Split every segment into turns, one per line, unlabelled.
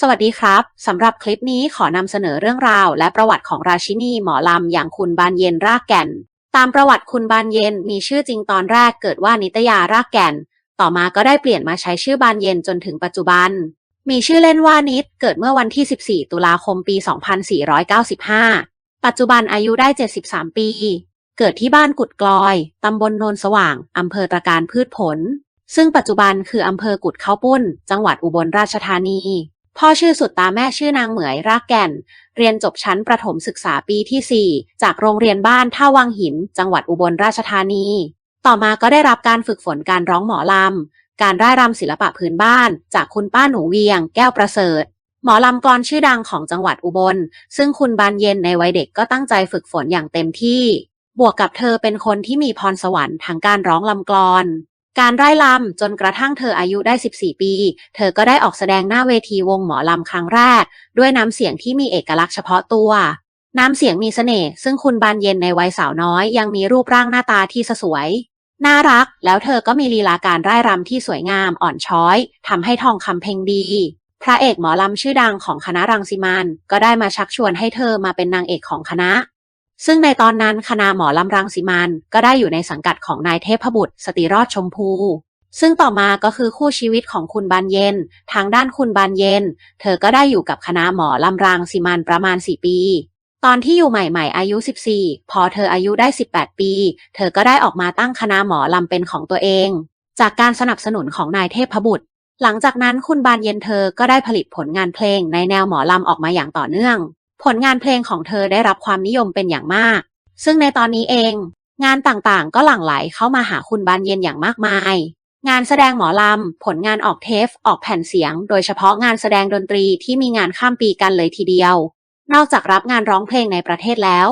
สวัสดีครับ สำหรับคลิปนี้ขอนำเสนอเรื่องราว และประวัติของราชินีหมอลำอย่างคุณบานเย็นรากแก่น ตามประวัติคุณบานเย็นมีชื่อจริงตอนแรกเกิดว่านิตยารากแก่น ต่อมาก็ได้เปลี่ยนมาใช้ชื่อบานเย็นจนถึงปัจจุบัน มีชื่อเล่นว่านิดเกิดเมื่อวันที่ 14 ตุลาคมปี 2495 ปัจจุบันอายุได้ 73 ปี เกิดที่บ้านกุดกลอย ตำบลโนนสว่าง อำเภอตะการพืชผล ซึ่งปัจจุบันคืออำเภอกุดข้าวปุ้น จังหวัดอุบลราชธานี พ่อชื่อสุดตาแม่ชื่อนางเหมยรากแก่น เรียนจบชั้นประถมศึกษาปีที่ 4 จากโรงเรียนบ้านท่าวังหิน จังหวัดอุบลราชธานี ต่อมาก็ได้รับการฝึกฝนการร้องหมอลำ การร่ายรำศิลปะพื้นบ้าน จากคุณป้าหนูเวียง แก้วประเสริฐ หมอลำกลอนชื่อดังของจังหวัดอุบล ซึ่งคุณบานเย็นในวัยเด็กก็ตั้งใจฝึกฝนอย่างเต็มที่ บวกกับเธอเป็นคนที่มีพรสวรรค์ทางการร้องลำกลอน การไร้ลำจนกระทั่งเธออายุได้ 14 ปี เธอก็ได้ออกแสดงหน้าเวทีวงหมอลำครั้งแรก ด้วยน้ำเสียงที่มีเอกลักษณ์เฉพาะตัว น้ำเสียงมีเสน่ห์ซึ่งคุณบานเย็นในวัยสาวน้อย ยังมีรูปร่างหน้าตาที่สวย น่ารัก แล้วเธอก็มีลีลาการร่ายรำที่สวยงามอ่อนช้อยทำให้ทองคำเพลงดี พระเอกหมอลำชื่อดังของคณะรังสิมันก็ได้มาชักชวนให้เธอมาเป็นนางเอกของคณะ ซึ่งในตอนนั้นคณะหมอลำรังสิมันก็ได้อยู่ในสังกัดของนายเทพบุตร สติรอดชมพู ซึ่งต่อมาก็คือคู่ชีวิตของคุณบานเย็น ทางด้านคุณบานเย็น เธอก็ได้อยู่กับคณะหมอลำรังสิมันประมาณ 4 ปี ตอนที่อยู่ใหม่ๆอายุ 14 พอเธออายุได้ 18 ปี เธอก็ได้ออกมาตั้งคณะหมอลำเป็นของตัวเอง จากการสนับสนุนของนายเทพบุตร หลังจากนั้นคุณบานเย็นเธอก็ได้ผลิตผลงานเพลงในแนวหมอลำออกมาอย่างต่อเนื่อง ผลงานเพลงของเธอได้รับความนิยมเป็นอย่างมาก ซึ่งในตอนนี้เอง งานต่างๆ ก็หลั่งไหลเข้ามาหาคุณบานเย็นอย่างมากมาย งานแสดงหมอลำ ผลงานออกเทป ออกแผ่นเสียง โดยเฉพาะงานแสดงดนตรีที่มีงานข้ามปีกันเลยทีเดียว นอกจากรับงานร้องเพลงในประเทศแล้ว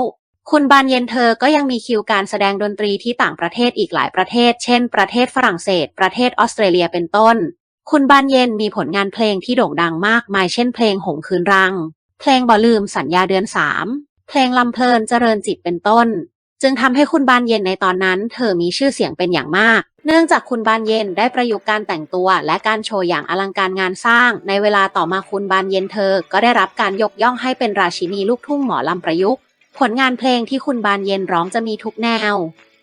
คุณบานเย็นเธอก็ยังมีคิวการแสดงดนตรีที่ต่างประเทศอีกหลายประเทศ เช่น ประเทศฝรั่งเศส ประเทศออสเตรเลียเป็นต้น คุณบานเย็นมีผลงานเพลงที่โด่งดังมากมายเช่นเพลงหงคืนรัง เพลงบ่ลืมสัญญาเดือนสามเพลงลำเพลินเจริญจิตเป็นต้น จึงทำให้คุณบานเย็นในตอนนั้น เธอมีชื่อเสียงเป็นอย่างมาก เนื่องจากคุณบานเย็นได้ประยุกต์การแต่งตัว และการโชว์อย่างอลังการงานสร้าง ในเวลาต่อมาคุณบานเย็นเธอ ก็ได้รับการยกย่องให้เป็นราชินีลูกทุ่งหมอลำประยุกต์ ผลงานเพลงที่คุณบานเย็นร้องจะมีทุกแนว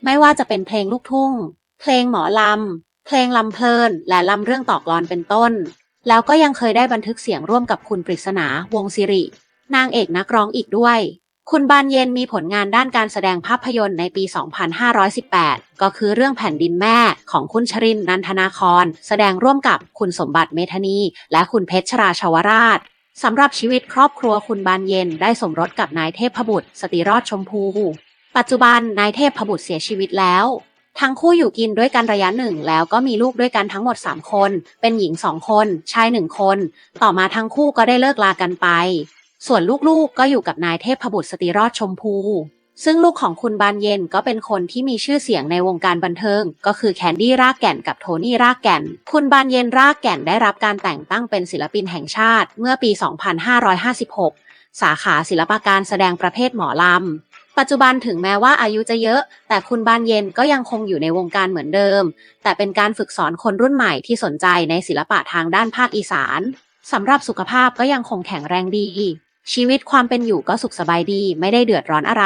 ไม่ว่าจะเป็นเพลงลูกทุ่ง เพลงหมอลำเพลงลำเพลิน และลำเรื่องตอกลอนเป็นต้น แล้วก็ยังเคยได้บันทึกเสียงร่วมกับคุณปริศนาวงศิริ นางเอกนักร้องอีกด้วย คุณบานเย็นมีผลงานด้านการแสดงภาพยนตร์ในปี 2518 ก็คือเรื่องแผ่นดินแม่ของคุณชรินนันทนาครแสดงร่วมกับคุณสมบัติเมธนี และคุณเพชรชราชวราชสำหรับชีวิตครอบครัวคุณบานเย็นได้สมรสกับนายเทพบุตร สติรอดชมพู ปัจจุบันนายเทพบุตรเสียชีวิตแล้ว ทั้งคู่อยู่กินด้วยกันระยะหนึ่งแล้วก็มีลูกด้วยกันทั้งหมด 3 คน เป็นหญิง 2 คน ชาย 1 คน ต่อมาทั้งคู่ก็ได้เลิกลากันไป ส่วนลูกๆก็อยู่กับนายเทพบุตรสติรอดชมพู ซึ่งลูกของคุณบานเย็นก็เป็นคนที่มีชื่อเสียงในวงการบันเทิง ก็คือแคนดี้รากแก่นกับโทนี่รากแก่น คุณบานเย็นรากแก่นได้รับการแต่งตั้งเป็นศิลปินแห่งชาติ เมื่อปี 2556 สาขาศิลปการแสดงประเภทหมอลำ ปัจจุบันถึงแม้ว่าอายุจะเยอะ แต่คุณบานเย็นก็ยังคงอยู่ในวงการเหมือนเดิม แต่เป็นการฝึกสอนคนรุ่นใหม่ที่สนใจในศิลปะทางด้านภาคอีสานสำหรับสุขภาพก็ยังคงแข็งแรงดี ชีวิตความเป็นอยู่ก็สุขสบายดี ไม่ได้เดือดร้อนอะไร